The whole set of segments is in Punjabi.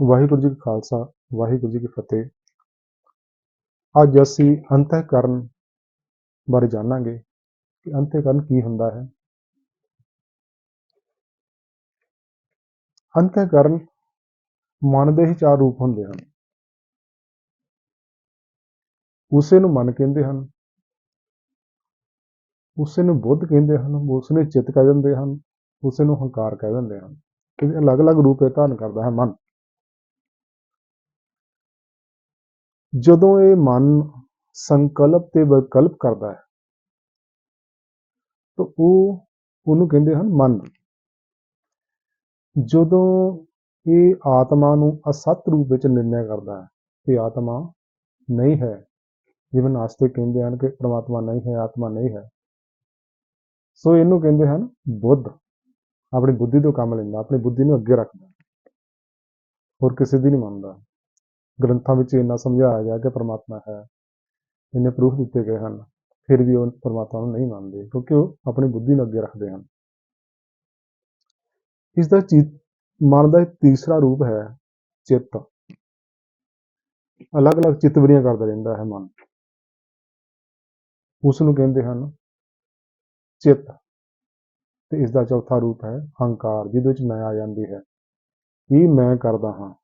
ਵਾਹਿਗੁਰੂ ਜੀ ਕਾ ਖਾਲਸਾ, ਵਾਹਿਗੁਰੂ ਜੀ ਕੀ ਫਤਿਹ। ਅੱਜ ਅਸੀਂ ਅੰਤःਕਰਨ ਬਾਰੇ ਜਾਣਾਂਗੇ ਕਿ ਅੰਤःਕਰਨ ਕੀ ਹੁੰਦਾ ਹੈ। ਅੰਤःਕਰਨ ਮਨ ਦੇ ਹੀ ਚਾਰ ਰੂਪ ਹੁੰਦੇ ਹਨ। ਉਸੇ ਨੂੰ ਮਨ ਕਹਿੰਦੇ ਹਨ। ਉਸੇ ਨੂੰ ਬੁੱਧ ਕਹਿੰਦੇ ਹਨ। ਉਸੇ ਨੂੰ ਚਿੱਤ ਕਹਿ ਦਿੰਦੇ ਹਨ। ਉਸੇ ਨੂੰ ਹੰਕਾਰ ਕਹਿ ਦਿੰਦੇ ਹਨ। ਕਿ ਅਲੱਗ-ਅਲੱਗ ਰੂਪ ਇਹ ਧਾਰਨ ਕਰਦਾ ਹੈ ਮਨ। ਜਦੋਂ ਇਹ ਮਨ ਸੰਕਲਪ ਤੇ ਵਿਕਲਪ ਕਰਦਾ ਹੈ, ਤਾਂ ਉਹ ਉਹਨੂੰ ਕਹਿੰਦੇ ਹਨ ਮਨ। ਜਦੋਂ ਇਹ ਆਤਮਾ ਨੂੰ ਅਸਤ ਰੂਪ ਵਿੱਚ ਨਿਰਣੈ ਕਰਦਾ ਹੈ ਕਿ ਆਤਮਾ ਨਹੀਂ ਹੈ। ਜਿਵੇਂ ਨਾਸਤਿਕ ਕਹਿੰਦੇ ਹਨ ਕਿ ਪ੍ਰਮਾਤਮਾ ਨਹੀਂ ਹੈ, ਆਤਮਾ ਨਹੀਂ ਹੈ। ਸੋ ਇਹਨੂੰ ਕਹਿੰਦੇ ਹਨ ਬੁੱਧ। ਆਪਣੀ ਬੁੱਧੀ ਤੋਂ ਕੰਮ ਲੈਂਦਾ, ਆਪਣੀ ਬੁੱਧੀ ਨੂੰ ਅੱਗੇ ਰੱਖਦਾ। ਹੋਰ ਕਿਸੇ ਦੀ ਨਹੀਂ ਮੰਨਦਾ। ਗ੍ਰੰਥਾਂ ਵਿੱਚ ਇੰਨਾ ਸਮਝਾਇਆ ਗਿਆ ਕਿ ਪਰਮਾਤਮਾ ਹੈ, ਇੰਨੇ ਪ੍ਰੂਫ ਦਿੱਤੇ ਗਏ ਹਨ, ਫਿਰ ਵੀ ਉਹ ਪਰਮਾਤਮਾ ਨੂੰ ਨਹੀਂ ਮੰਨਦੇ, ਕਿਉਂਕਿ ਉਹ ਆਪਣੀ ਬੁੱਧੀ ਨੂੰ ਅੱਗੇ ਰੱਖਦੇ ਹਨ। ਇਸ ਦਾ ਚਿੱਤ, ਮਨ ਦਾ ਤੀਸਰਾ ਰੂਪ ਹੈ ਚਿੱਤ। ਅਲੱਗ-ਅਲੱਗ ਚਿਤਵਰੀਆਂ ਕਰਦਾ ਰਹਿੰਦਾ ਹੈ ਮਨ। ਉਸ ਨੂੰ ਕਹਿੰਦੇ ਹਨ ਚਿੱਤ ਤੇ ਇਸ ਦਾ ਚੌਥਾ ਰੂਪ ਹੈ ਹੰਕਾਰ, ਜਿਹਦੇ ਵਿੱਚ ਮੈਂ ਆ ਜਾਂਦੀ ਹੈ। ਇਹ ਮੈਂ ਕਰਦਾ ਹਾਂ।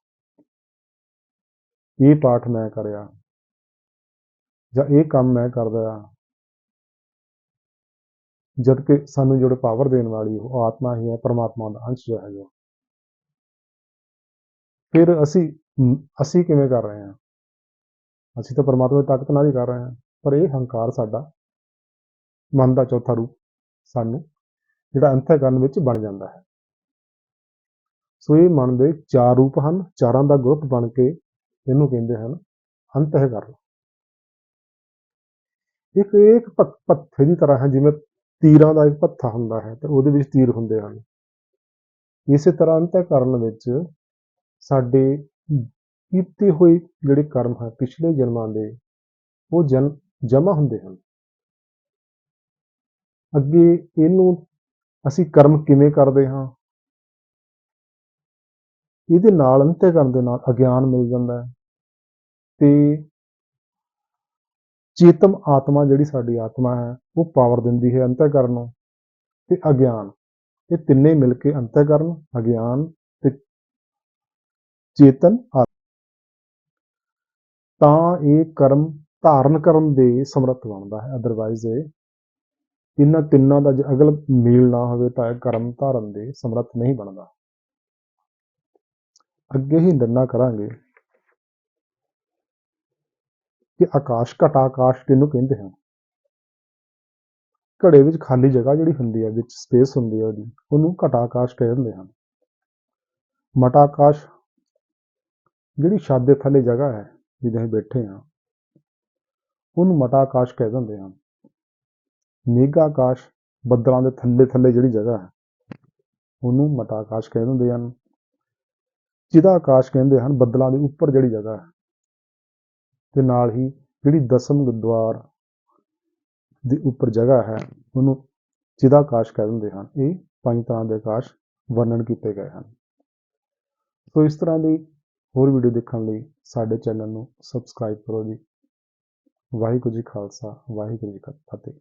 ਇਹ ਪਾਠ ਮੈਂ ਕਰਿਆ ਜਾਂ ਇਹ ਕੰਮ ਮੈਂ ਕਰਦਾ ਜਦ ਕਿ ਸਾਨੂੰ ਜਿਹੜੇ ਪਾਵਰ ਦੇਣ ਵਾਲੀ ਉਹ ਆਤਮਾ ਹੀ ਹੈ, ਪਰਮਾਤਮਾ ਦਾ ਅੰਸ਼ ਹੈ ਜੋ ਫਿਰ ਅਸੀਂ ਅਸੀਂ ਕਿਵੇਂ ਕਰ ਰਹੇ ਹਾਂ? ਅਸੀਂ ਤਾਂ ਪਰਮਾਤਮਾ ਦੀ ਤਾਕਤ ਨਾਲ ਹੀ ਕਰ ਰਹੇ ਹਾਂ, ਪਰ ਇਹ ਹੰਕਾਰ ਸਾਡਾ, ਮਨ ਦਾ ਚੌਥਾ ਰੂਪ ਸਾਨੂੰ ਜਿਹੜਾ ਅੰਤਕਰਨ ਵਿੱਚ ਬਣ ਜਾਂਦਾ ਹੈ। ਸੋ ਇਹ ਮਨ ਦੇ ਚਾਰ ਰੂਪ ਹਨ, ਚਾਰਾਂ ਦਾ ਗਰੁੱਪ ਬਣ ਕੇ ਇਹਨੂੰ ਕਹਿੰਦੇ ਹਨ ਅੰਤःਕਰਨ ਇੱਕ ਇੱਕ ਪੱਥੇ ਦੀ ਤਰ੍ਹਾਂ ਹੈ, ਜਿਵੇਂ ਤੀਰਾਂ ਦਾ ਇੱਕ ਪੱਥਾ ਹੁੰਦਾ ਹੈ, ਤੇ ਉਹਦੇ ਵਿੱਚ ਤੀਰ ਹੁੰਦੇ ਹਨ। ਇਸੇ ਤਰ੍ਹਾਂ ਅੰਤ ਕਰਨ ਵਿੱਚ ਸਾਡੇ ਕੀਤੇ ਹੋਏ ਜਿਹੜੇ ਕਰਮ ਹੈ, ਪਿਛਲੇ ਜਨਮਾਂ ਦੇ, ਉਹ ਜਨ ਜਮਾ ਹੁੰਦੇ ਹਨ। ਅੱਗੇ ਇਹਨੂੰ ਅਸੀਂ ਕਰਮ ਕਿਵੇਂ ਕਰਦੇ ਹਾਂ? ਇਹਦੇ ਨਾਲ ਅੰਤःਕਰਨ ਦੇ ਨਾਲ ਅਗਿਆਨ ਮਿਲ ਜਾਂਦਾ ਹੈ। ਤੇ ਚੇਤਮ ਆਤਮਾ ਜਿਹੜੀ ਸਾਡੀ ਆਤਮਾ ਹੈ, ਉਹ ਪਾਵਰ ਦਿੰਦੀ ਹੈ ਅੰਤःਕਰਨ ਨੂੰ ਤੇ ਅਗਿਆਨ। ਇਹ ਤਿੰਨੇ ਮਿਲ ਕੇ ਅੰਤःਕਰਨ, ਅਗਿਆਨ ਤੇ ਚੇਤਨ ਤਾਂ ਇਹ ਕਰਮ ਧਾਰਨ ਕਰਨ ਦੇ ਸਮਰੱਥ ਬਣਦਾ ਹੈ। ਅਦਰਵਾਈਜ਼ ਇਹ ਇਹਨਾਂ ਤਿੰਨਾਂ ਦਾ ਜੇ ਅਗਲ ਮੇਲ ਨਾ ਹੋਵੇ ਤਾਂ ਇਹ ਕਰਮ ਧਾਰਨ ਦੇ ਸਮਰੱਥ ਨਹੀਂ ਬਣਦਾ। ਅੱਗੇ ਹੀ ਨਿਰਣਾ ਕਰਾਂਗੇ। ਕਿ ਆਕਾਸ਼ ਘਟਾ ਆਕਾਸ਼ ਕਿਹਨੂੰ ਕਹਿੰਦੇ ਹਨ? ਘੜੇ ਵਿੱਚ ਖਾਲੀ ਜਗ੍ਹਾ ਜਿਹੜੀ ਹੁੰਦੀ ਹੈ, ਵਿੱਚ ਸਪੇਸ ਹੁੰਦੀ ਹੈ ਉਹਦੀ, ਉਹਨੂੰ ਘਟਾ ਆਕਾਸ਼ ਕਹਿੰਦੇ ਹਨ। ਮਟਾ ਆਕਾਸ਼ ਜਿਹੜੀ ਛੱਤ ਦੇ ਥੱਲੇ ਜਗ੍ਹਾ ਹੈ ਜਿਹਦੇ ਅਸੀਂ ਬੈਠੇ ਹਾਂ, ਉਹਨੂੰ ਮਟਾ ਆਕਾਸ਼ ਕਹਿ ਦਿੰਦੇ ਹਨ। ਮੇਘਾ ਆਕਾਸ਼ ਬੱਦਲਾਂ ਦੇ ਥੱਲੇ ਥੱਲੇ ਜਿਹੜੀ ਜਗ੍ਹਾ ਹੈ, ਉਹਨੂੰ ਮਟਾ ਆਕਾਸ਼ ਕਹਿ ਦਿੰਦੇ ਹਨ। ਜਿਹਦਾ ਆਕਾਸ਼ ਕਹਿੰਦੇ ਹਨ, ਬੱਦਲਾਂ ਦੇ ਉੱਪਰ ਜਿਹੜੀ ਜਗ੍ਹਾ ਹੈ ਤੇ ਨਾਲ ਹੀ ਜਿਹੜੀ ਦਸਮ ਗੁਰਦੁਆਰ ਦੇ ਉੱਪਰ ਜਗ੍ਹਾ ਹੈ, ਉਹਨੂੰ ਜਿਹਦਾ ਆਕਾਸ਼ ਕਹਿ ਦਿੰਦੇ ਹਨ। ਇਹ ਪੰਜ ਤਰ੍ਹਾਂ ਦੇ ਆਕਾਸ਼ ਵਰਣਨ ਕੀਤੇ ਗਏ ਹਨ। ਸੋ ਇਸ ਤਰ੍ਹਾਂ ਦੀ ਹੋਰ ਵੀਡੀਓ ਦੇਖਣ ਲਈ ਸਾਡੇ ਚੈਨਲ ਨੂੰ ਸਬਸਕ੍ਰਾਈਬ ਕਰੋ ਜੀ। ਵਾਹਿਗੁਰੂ ਜੀ ਖਾਲਸਾ, ਵਾਹਿਗੁਰੂ ਜੀ ਕੀ ਫਤਿਹ।